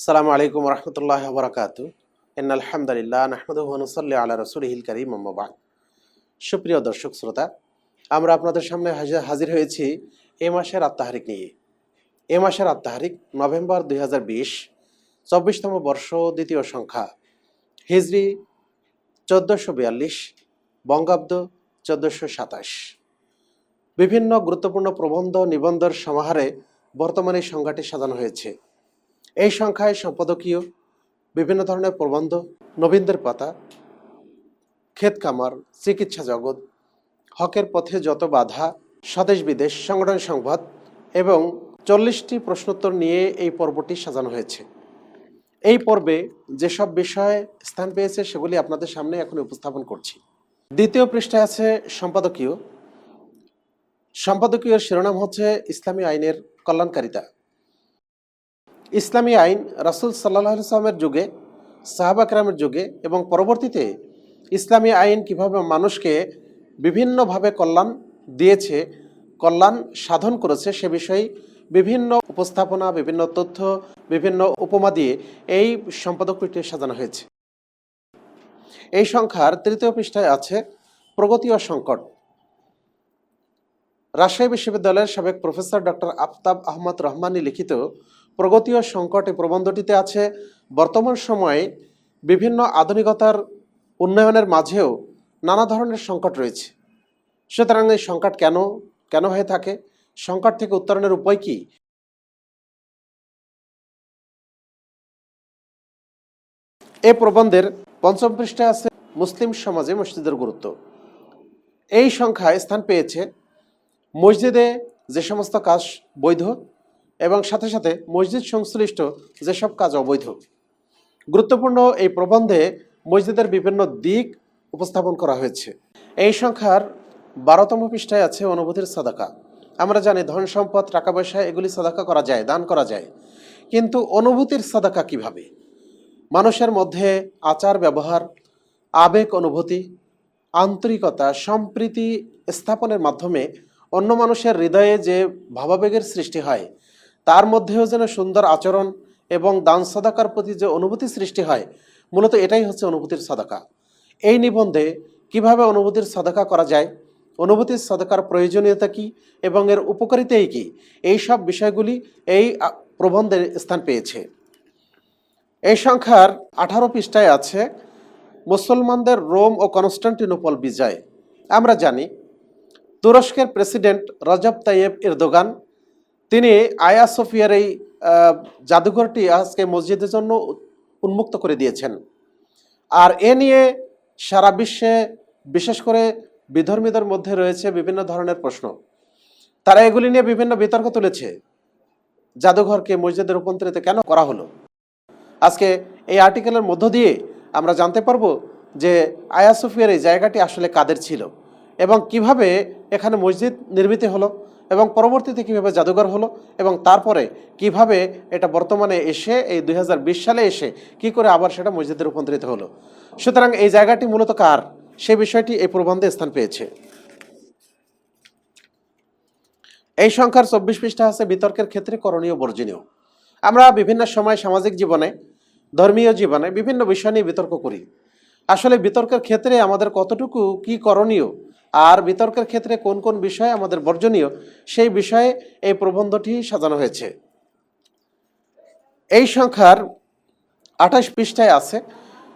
সালামু আলাইকুম রহমতুল্লাহ বরকাত। এন আলহামদুলিল্লাহ নাহমদ হনুসল্লি আল্লাহ রসুলহিল করিম মোহাম্মবাদ সুপ্রিয় দর্শক, শ্রোতা, আমরা আপনাদের সামনে হাজির- হয়েছি এ মাসের আত্মাহারিক নিয়ে। এ মাসের আত্মাহারিক নভেম্বর দুই হাজার বিশ, চব্বিশতম বর্ষ দ্বিতীয় সংখ্যা। হিজরি চোদ্দোশো বিয়াল্লিশ, বঙ্গাব্দ চোদ্দোশো সাতাশ। বিভিন্ন গুরুত্বপূর্ণ প্রবন্ধ নিবন্ধের সমাহারে বর্তমানে সংখ্যাটি সাজানো হয়েছে। এই সংখ্যায় সম্পাদকীয় বিভিন্ন ধরনের প্রবন্ধ, নবীনদের পাতা, ক্ষেত কামার চিকিৎসা জগৎ, হকের পথে যত বাধা, স্বদেশ বিদেশ, সংগঠন সংবাদ এবং চল্লিশটি প্রশ্নোত্তর নিয়ে এই পর্বটি সাজানো হয়েছে। এই পর্বে যেসব বিষয়ে স্থান পেয়েছে সেগুলি আপনাদের সামনে এখন উপস্থাপন করছি। দ্বিতীয় পৃষ্ঠায় আছে সম্পাদকীয়। সম্পাদকীয় শিরোনাম হচ্ছে ইসলামী আইনের কল্যাণকারিতা। ইসলামী আইন রাসুল সাল্লাহ সাল্লামের যুগে সাহাবাকরামের যুগে এবং পরবর্তীতে ইসলামী আইন কীভাবে মানুষকে বিভিন্নভাবে কল্যাণ দিয়েছে, কল্যাণ সাধন করেছে সে বিষয়ে বিভিন্ন উপস্থাপনা, বিভিন্ন তথ্য, বিভিন্ন উপমা দিয়ে এই সম্পাদকটি সাজানো হয়েছে। এই সংখ্যার তৃতীয় পৃষ্ঠায় আছে প্রগতি ও সংকট। রাজশাহী বিশ্ববিদ্যালয়ের সাবেক প্রফেসর ডক্টর আফতাব আহমদ রহমানী লিখিত প্রগতি ও সংকট এই প্রবন্ধটিতে আছে। বর্তমান সময়ে বিভিন্ন আধুনিকতার উন্নয়নের মাঝেও নানা ধরনের সংকট রয়েছে। সুতরাং এই সংকট কেন কেন হয়ে থাকে? সংকট থেকে উত্তরণের উপায় কি? এ প্রবন্ধের পঞ্চম পৃষ্ঠায় আছে, মুসলিম সমাজে মসজিদের গুরুত্ব। এই সংখ্যায় স্থান পেয়েছে। মসজিদে যে সমস্ত কাজ বৈধ এবং সাথে সাথে মসজিদ সংশ্লিষ্ট যেসব কাজ অবৈধ। গুরুত্বপূর্ণ এই প্রবন্ধে মসজিদের বিভিন্ন দিক উপস্থাপন করা হয়েছে। এই সংখ্যার বারোতম পৃষ্ঠায় আছে অনুভূতির সাদাকা। আমরা জানি ধন সম্পদ, টাকা পয়সা, এগুলি সাদাকা করা যায়, দান করা যায়। কিন্তু অনুভূতির সাদাকা কীভাবে? মানুষের মধ্যে আচার ব্যবহার, আবেগ অনুভূতি, আন্তরিকতা, সম্প্রীতি স্থাপনের মাধ্যমে অন্য মানুষের হৃদয়ে যে ভাবাবেগের সৃষ্টি হয় তার মধ্যেও যেন সুন্দর আচরণ এবং দান সদাকার প্রতি যে অনুভূতি সৃষ্টি হয় মূলত এটাই হচ্ছে অনুভূতির সদাকা। এই নিবন্ধে কীভাবে অনুভূতির সদাকা করা যায় অনুভূতির সদাকার প্রয়োজনীয়তা কি এবং এর উপকারিতাই কি এই সব বিষয়গুলি এই আ, প্রবন্ধে স্থান পেয়েছে। এই সংখ্যার আঠারো পৃষ্ঠায় আছে মুসলমানদের রোম ও কনস্টান্টিনোপল বিজয়। আমরা জানি তুরস্কের প্রেসিডেন্ট রজব তাইয়েব ইরদোগান তিনি আয়া সোফিয়ার এই জাদুঘরটি আজকে মসজিদের জন্য উন্মুক্ত করে দিয়েছেন। আর এ নিয়ে সারা বিশ্বে বিশেষ করে বিধর্মীদের মধ্যে রয়েছে বিভিন্ন ধরনের প্রশ্ন। তারা এগুলি নিয়ে বিভিন্ন বিতর্ক তুলেছে। জাদুঘরকে মসজিদে রূপান্তরিত কেন করা হলো? আজকে এই আর্টিকেলের মধ্য দিয়ে আমরা জানতে পারব যে আয়া সুফিয়ার এই জায়গাটি আসলে কাদের ছিল এবং কীভাবে এখানে মসজিদ নির্মিত হলো এবং পরবর্তীতে কীভাবে জাদুঘর হলো এবং তারপরে কীভাবে এটা বর্তমানে এসে, এই দুই হাজার বিশ সালে এসে কি করে আবার সেটা মসজিদে রূপান্তরিত হলো। সুতরাং এই জায়গাটি মূলত কার? সে বিষয়টি এই প্রবন্ধে স্থান পেয়েছে। এই সংখ্যার চব্বিশ পৃষ্ঠা আছে, বিতর্কের ক্ষেত্রে করণীয়, বর্জনীয়। আমরা বিভিন্ন সময় সামাজিক জীবনে, ধর্মীয় জীবনে বিভিন্ন বিষয় নিয়ে বিতর্ক করি। আসলে বিতর্কের ক্ষেত্রে আমাদের কতটুকু কি করণীয় আর বিতর্কের ক্ষেত্রে কোন কোন বিষয় আমাদের বর্জনীয়, সেই বিষয়ে এই প্রবন্ধটি সাজানো হয়েছে। এই সংখ্যার আঠাশ পৃষ্ঠায় আছে,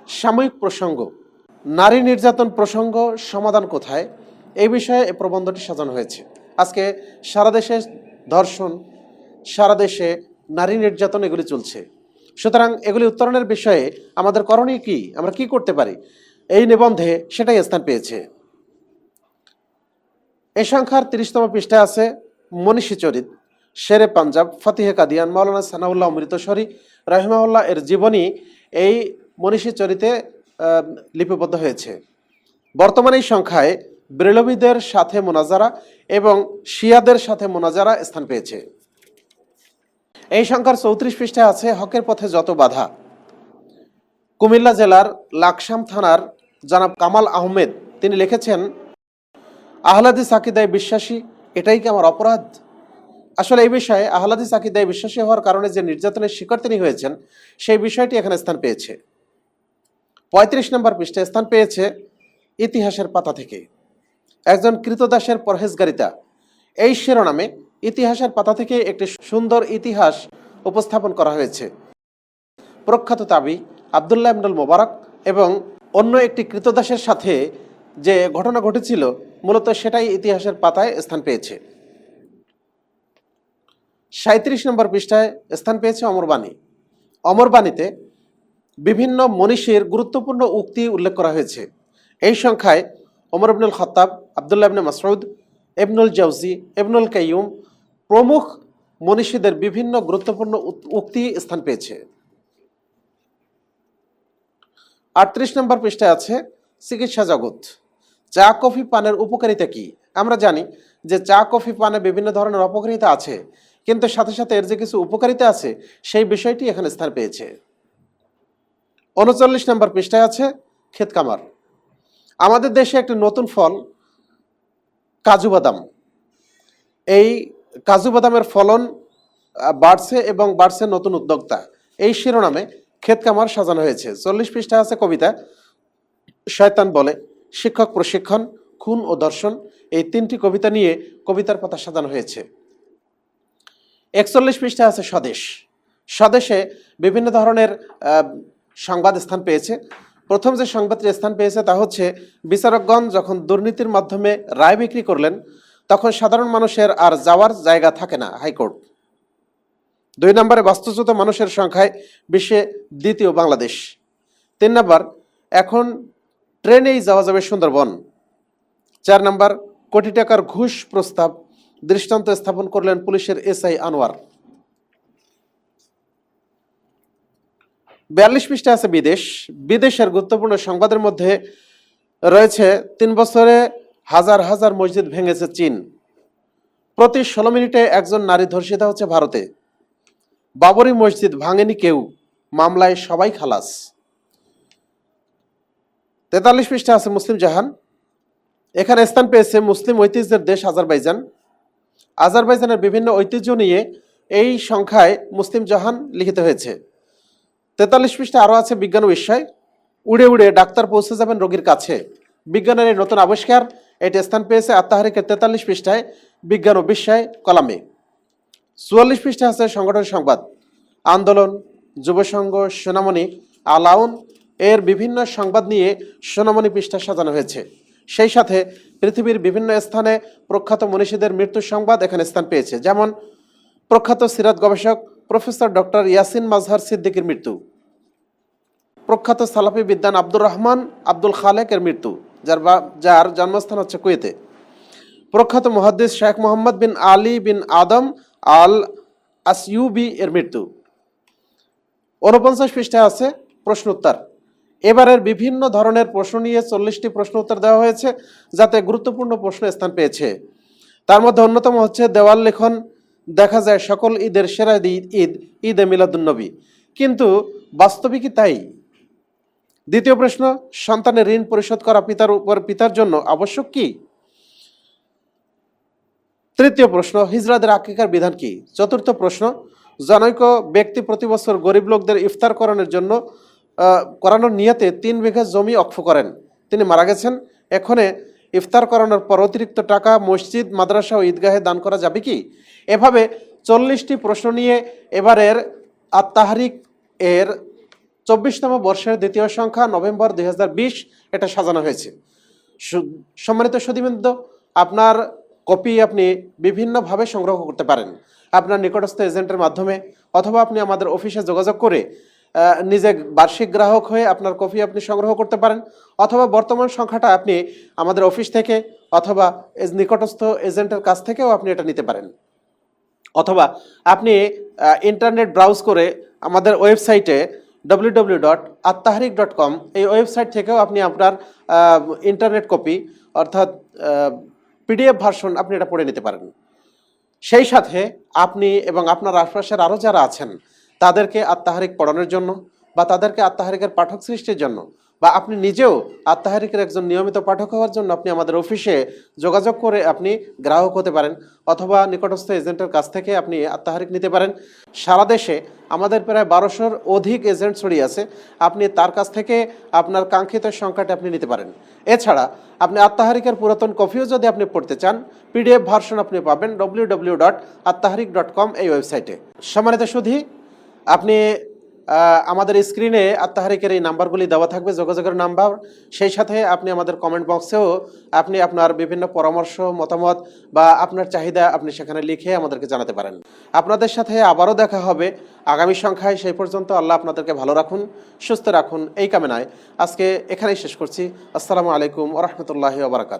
সাময়িক প্রসঙ্গ। নারী নির্যাতন প্রসঙ্গ সমাধান কোথায়? এই বিষয়ে এই প্রবন্ধটি সাজানো হয়েছে। আজকে সারা দেশে ধর্ষণ, সারা দেশে নারী নির্যাতন এগুলি চলছে। সুতরাং এগুলি উত্তরণের বিষয়ে আমাদের করণীয় কি? আমরা কি করতে পারি? এই নিবন্ধে সেটাই স্থান পেয়েছে। এই সংখ্যার তিরিশতম পৃষ্ঠায় আছে মনীষী চরিত, শেরে পাঞ্জাব, ফতিহে কাদিয়ান, মাওলানা সানাউল্লাহ অমৃতসরী রহিমাউল্লাহ এর জীবনী এই মনীষী চরিতে লিপিবদ্ধ হয়েছে। বর্তমানে এই সংখ্যায় ব্রেলবীদের সাথে মোনাজারা এবং শিয়াদের সাথে মোনাজারা স্থান পেয়েছে। এই সংখ্যার চৌত্রিশ পৃষ্ঠায় আছে, হকের পথে যত বাধা। কুমিল্লা জেলার লাকসাম থানার জনাব কামাল আহমেদ, তিনি লিখেছেন আহলাদি সাকিদায় বিশ্বাসী, এটাই কি আমার অপরাধ? আসলে এই বিষয়ে আহলাদিস আকিদায় বিশ্বাসী হওয়ার কারণে যে নির্যাতনের শিকার তিনি হয়েছেন, সেই বিষয়টি এখানে স্থান পেয়েছে। পঁয়ত্রিশ নম্বর পৃষ্ঠায় স্থান পেয়েছে ইতিহাসের পাতা থেকে। একজন কৃতদাসের পরহেজগারিতা। এই শিরোনামে ইতিহাসের পাতা থেকে একটি সুন্দর ইতিহাস উপস্থাপন করা হয়েছে। প্রখ্যাত তাবি আবদুল্লাহ ইবনুল মোবারক এবং অন্য একটি কৃতদাসের সাথে যে ঘটনা ঘটেছিল মূলত সেটাই ইতিহাসের পাতায় স্থান পেয়েছে। সাঁত্রিশ নম্বর পৃষ্ঠায় স্থান পেয়েছে অমরবাণী অমরবাণীতে বিভিন্ন মনীষীর গুরুত্বপূর্ণ উক্তি উল্লেখ করা হয়েছে। এই সংখ্যায় ওমর ইবনুল খত্তাব, আবদুল্লাহ ইবনে মাসউদ, ইবনুল জাউজি ইবনুল কাইয়ুম প্রমুখ মনীষীদের বিভিন্ন গুরুত্বপূর্ণ উক- উক্তি স্থান পেয়েছে। আটত্রিশ নম্বর পৃষ্ঠায় আছে চিকিৎসা জগৎ। চা কফি পানের উপকারিতা কি? আমরা জানি যে চা কফি পানে বিভিন্ন ধরনের অপকারিতা আছে, কিন্তু সাথে সাথে এর যে কিছু উপকারিতা আছে, সেই বিষয়টি এখানে স্থান পেয়েছে। উনচল্লিশ নম্বর পৃষ্ঠায় আছে, ক্ষেত কামার আমাদের দেশে একটি নতুন ফল, কাজু বাদাম। এই কাজু বাদামের ফলন বাড়ছে এবং বাড়ছে নতুন উদ্যোক্তা। এই শিরোনামে ক্ষেত কামার সাজানো হয়েছে। চল্লিশ পৃষ্ঠা আছে কবিতা, শয়তান বলে। শিক্ষক প্রশিক্ষণ, খুন ও দর্শন এই তিনটি কবিতা নিয়ে কবিতার পাতা সাজানো হয়েছে। একচল্লিশ পৃষ্ঠা আছে স্বদেশ। স্বদেশে বিভিন্ন ধরনের সংবাদ স্থান পেয়েছে। প্রথম যে সংবাদটি স্থান পেয়েছে তা হচ্ছে, বিচারকগণ যখন দুর্নীতির মাধ্যমে রায় বিক্রি করলেন, তখন সাধারণ মানুষের আর যাওয়ার জায়গা থাকে না হাইকোর্ট। দুই নম্বরে বাস্তুচ্যুত মানুষের সংখ্যায় বিশ্বে দ্বিতীয় বাংলাদেশ। তিন নম্বর, এখন ট্রেনেই যাওয়া যাবে সুন্দরবন। চার নম্বর, কোটি টাকার ঘুষ প্রস্তাব দৃষ্টান্ত স্থাপন করলেন পুলিশের এসআই আনোয়ার। বিয়াল্লিশ পৃষ্ঠা আছে বিদেশ। বিদেশের গুরুত্বপূর্ণ সংবাদের মধ্যে রয়েছে, তিন বছরে হাজার হাজার মসজিদ ভেঙেছে চীন। প্রতি ষোলো মিনিটে একজন নারী ধর্ষিতা হচ্ছে ভারতে। বাবরি মসজিদ ভাঙেনি কেউ। মামলায় সবাই খালাস। তেতাল্লিশ পৃষ্ঠা আছে মুসলিম জাহান। এখানে স্থান পেয়েছে মুসলিম ঐতিহ্যের দেশ আজারবাইজান। আজারবাইজানের বিভিন্ন ঐতিহ্য নিয়ে এই সংখ্যায় মুসলিম জাহান লিখিত হয়েছে। তেতাল্লিশ পৃষ্ঠা আরও আছে বিজ্ঞান বিষয়। উড়ে উড়ে ডাক্তার পৌঁছে যাবেন রোগীর কাছে। বিজ্ঞানের এই নতুন আবিষ্কার, এটি স্থান পেয়েছে আত্মাহারিকের তেতাল্লিশ পৃষ্ঠায় বিজ্ঞান ও বিস্ময় কলামে। চুয়াল্লিশ পৃষ্ঠা আছে সংগঠন সংবাদ। আন্দোলন যুবসংঘ সোনামণি, আলাউন এর বিভিন্ন সংবাদ নিয়ে সোনামণি পৃষ্ঠা সাজানো হয়েছে। সেই সাথে পৃথিবীর বিভিন্ন স্থানে প্রখ্যাত মনীষীদের মৃত্যুর সংবাদ এখানে স্থান পেয়েছে। যেমন প্রখ্যাত সিরাত গবেষক প্রফেসর ডক্টর ইয়াসিন মাজহার সিদ্দিকের মৃত্যু। প্রখ্যাত সালাফি বিদ্যান আব্দুর রহমান আব্দুল খালেকের মৃত্যু, যার বা- যার জন্মস্থান হচ্ছে কুয়েতে। প্রখ্যাত মুহাদ্দিস শেখ মোহাম্মদ বিন আলী বিন আদম আল আসইউবি এর মৃত্যু। উনপঞ্চাশ পৃষ্ঠায় আছে প্রশ্ন উত্তর এবারের বিভিন্ন ধরনের প্রশ্ন নিয়ে চল্লিশটি প্রশ্ন উত্তর দেওয়া হয়েছে, যাতে গুরুত্বপূর্ণ প্রশ্ন স্থান পেয়েছে। তার মধ্যে অন্যতম হচ্ছে দেওয়াল লেখন, দেখা যায় সকল ঈদের সেরা ঈদ ঈদ, ঈদে মিলাদুন্নবী। কিন্তু বাস্তবে কি তাই? দ্বিতীয় প্রশ্ন, সন্তানের ঋণ পরিশোধ করা পিতার উপর পিতার জন্য আবশ্যক কি? তৃতীয় প্রশ্ন হিজরাদের আকিকার বিধান কি? চতুর্থ প্রশ্ন, জনৈক ব্যক্তি প্রতি বছর গরিব লোকদের ইফতার করানোর জন্য করানোর নিয়তে তিন বিঘা জমি অক্ষ করেন। তিনি মারা গেছেন। এখনে ইফতার করানোর পর অতিরিক্ত টাকা মসজিদ, মাদ্রাসা ও ঈদগাহে দান করা যাবে কি? এভাবে চল্লিশটি প্রশ্ন নিয়ে এবারের আত্মাহারিক এর চব্বিশতম বর্ষের দ্বিতীয় সংখ্যা নভেম্বর দু হাজার বিশ এটা সাজানো হয়েছে। সম্মানিত সুদীবৃন্দ আপনার কপি আপনি বিভিন্নভাবে সংগ্রহ করতে পারেন। আপনার নিকটস্থ এজেন্টের মাধ্যমে অথবা আপনি আমাদের অফিসে যোগাযোগ করে নিজে বার্ষিক গ্রাহক হয়ে আপনার কপি আপনি সংগ্রহ করতে পারেন, অথবা বর্তমান সংখ্যাটা আপনি আমাদের অফিস থেকে অথবা নিকটস্থ এজেন্টের কাছ থেকেও আপনি এটা নিতে পারেন। অথবা আপনি ইন্টারনেট ব্রাউজ করে আমাদের ওয়েবসাইটে www.attaharik.com ডট আত্মাহারিক ডট কম এই ওয়েবসাইট থেকেও আপনি আপনার ইন্টারনেট কপি, অর্থাৎ পিডিএফ ভার্সন আপনি এটা পড়ে নিতে পারেন। সেই সাথে আপনি এবং আপনার আশপাশের আরও যারা আছেন তাদেরকে আত্মাহারিক পড়ানোর জন্য বা তাদেরকে আত্মাহারিকের পাঠক সৃষ্টির জন্য বা আপনি নিজেও আত্মাহারিকের একজন নিয়মিত পাঠক হওয়ার জন্য আপনি আমাদের অফিসে যোগাযোগ করে আপনি গ্রাহক হতে পারেন অথবা নিকটস্থ এজেন্টের কাছ থেকে আপনি আত্মাহারিক নিতে পারেন। সারা দেশে আমাদের প্রায় বারোশোর অধিক এজেন্ট ছড়িয়ে আছে। আপনি তার কাছ থেকে আপনার কাঙ্ক্ষিত সংখ্যাটি আপনি নিতে পারেন। এছাড়া আপনি আত্মাহারিকের পুরাতন কপিও যদি আপনি পড়তে চান, পিডিএফ ভার্সন আপনি পাবেন ডব্লিউ ডব্লিউ ডট আত্মাহারিক ডট কম এই ওয়েবসাইটে সম্মানিত সুধী আপনি আমাদের স্ক্রিনে আত্মাহারিকের এই নাম্বারগুলি দেওয়া থাকবে, যোগাযোগের নাম্বার সেই সাথে আপনি আমাদের কমেন্ট বক্সেও আপনি আপনার বিভিন্ন পরামর্শ, মতামত বা আপনার চাহিদা আপনি সেখানে লিখে আমাদেরকে জানাতে পারেন। আপনাদের সাথে আবারও দেখা হবে। আগামী সংখ্যায় সেই পর্যন্ত আল্লাহ আপনাদেরকে ভালো রাখুন, সুস্থ রাখুন, এই কামনায়। আজকে এখানেই শেষ করছি। আসসালামু আলাইকুম ওরহমতুল্লাহি ওবরাকাত